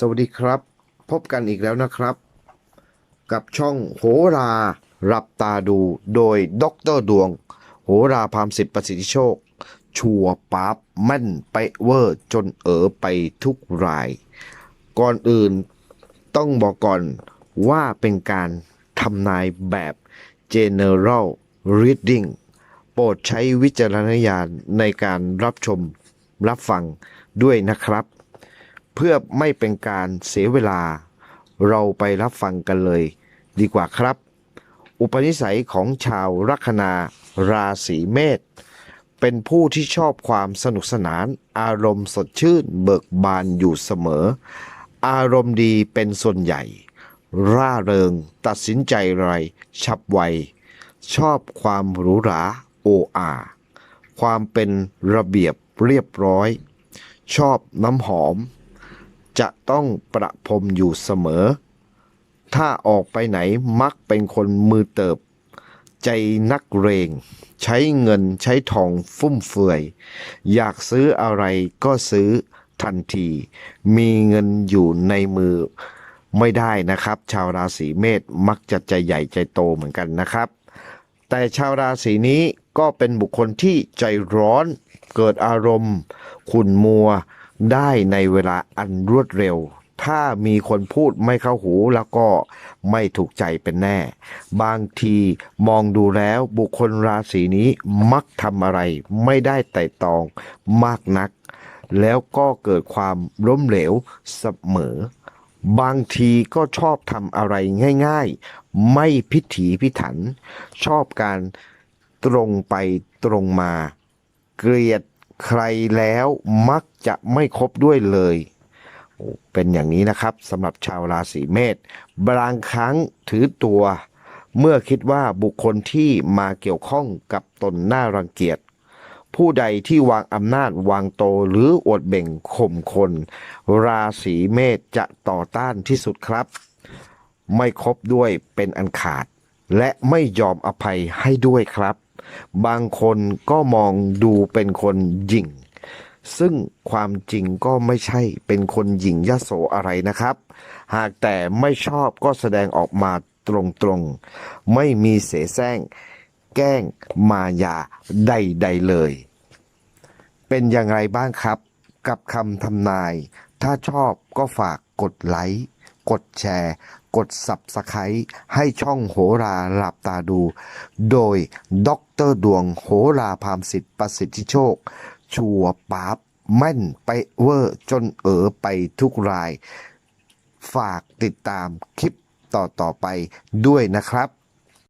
สวัสดีครับ พบกันอีกแล้วนะครับ กับช่องโหรารับตาดูโดยดรดวง โหราพามสิทธิประสิทธิโชค ชัวปั๊บแม่นไปะเวอร์จนเอ๋อไปทุกราย ก่อนอื่นต้องบอกก่อนว่าเป็นการทำนายแบบ general reading โปรดใช้วิจารณญาณในการรับชมรับฟังด้วยนะครับ เพื่อไม่เป็นการเสียเวลา เราไปรับฟังกันเลย ดีกว่าครับ อุปนิสัยของชาวลัคนาราศีเมษเป็นผู้ที่ชอบความสนุกสนาน อารมณ์สดชื่น เบิกบานอยู่เสมอ อารมณ์ดีเป็นส่วนใหญ่ ร่าเริงตัดสินใจไรฉับไว ชอบความหรูหราโออาความเป็นระเบียบเรียบร้อย ชอบน้ำหอม จะต้องประพรมอยู่เสมอ ถ้าออกไปไหนมักเป็นคนมือเติบ ใจนักเรง ใช้เงินใช้ทองฟุ่มเฟือย อยากซื้ออะไรก็ซื้อทันที มีเงินอยู่ในมือไม่ได้นะครับ ชาวราศีเมษมักจะใจใหญ่ใจโตเหมือนกันนะครับ แต่ชาวราศีนี้ก็เป็นบุคคลที่ใจร้อน เกิดอารมณ์ขุ่นมัว ได้ในเวลาอันรวดเร็ว ถ้ามีคนพูดไม่เข้าหูแล้วก็ไม่ถูกใจเป็นแน่ บางทีมองดูแล้วบุคคลราศีนี้มักทำอะไร ไม่ได้ไต่ตองมากนัก แล้วก็เกิดความล้มเหลวเสมอ บางทีก็ชอบทำอะไรง่าย ๆ ไม่พิถีพิถัน ชอบการตรงไปตรงมา เกลียด ใครแล้วมักจะไม่คบด้วยเลย เป็นอย่างนี้นะครับสำหรับชาวราศีเมษบางครั้งถือตัว เมื่อคิดว่าบุคคลที่มาเกี่ยวข้องกับตนน่ารังเกียจผู้ใดที่วางอำนาจวางโตหรืออดเบ่งข่มคน ราศีเมษจะต่อต้านที่สุดครับ ไม่คบด้วยเป็นอันขาด และไม่ยอมอภัยให้ด้วยครับ บางคนก็มองดูเป็นคนหยิ่ง ซึ่งความจริงก็ไม่ใช่เป็นคนหยิ่งยโสอะไรนะครับ หากแต่ไม่ชอบก็แสดงออกมาตรงๆ ไม่มีเสแสร้ง แกล้งมายาใดๆเลย เป็นอย่างไรบ้างครับ กับคำทำนาย ถ้าชอบก็ฝากกดไลค์ กดแชร์ กด Subscribe ให้ช่องโหราหลับตาดู โดยด็อกเตอร์ดวงโหราพามสิทธิ์ประสิทธิโชค ชัวป๊าบแม่นไปเวอร์จนเอ๋อไปทุกราย ฝากติดตามคลิปต่อ ๆ ไปด้วยนะครับ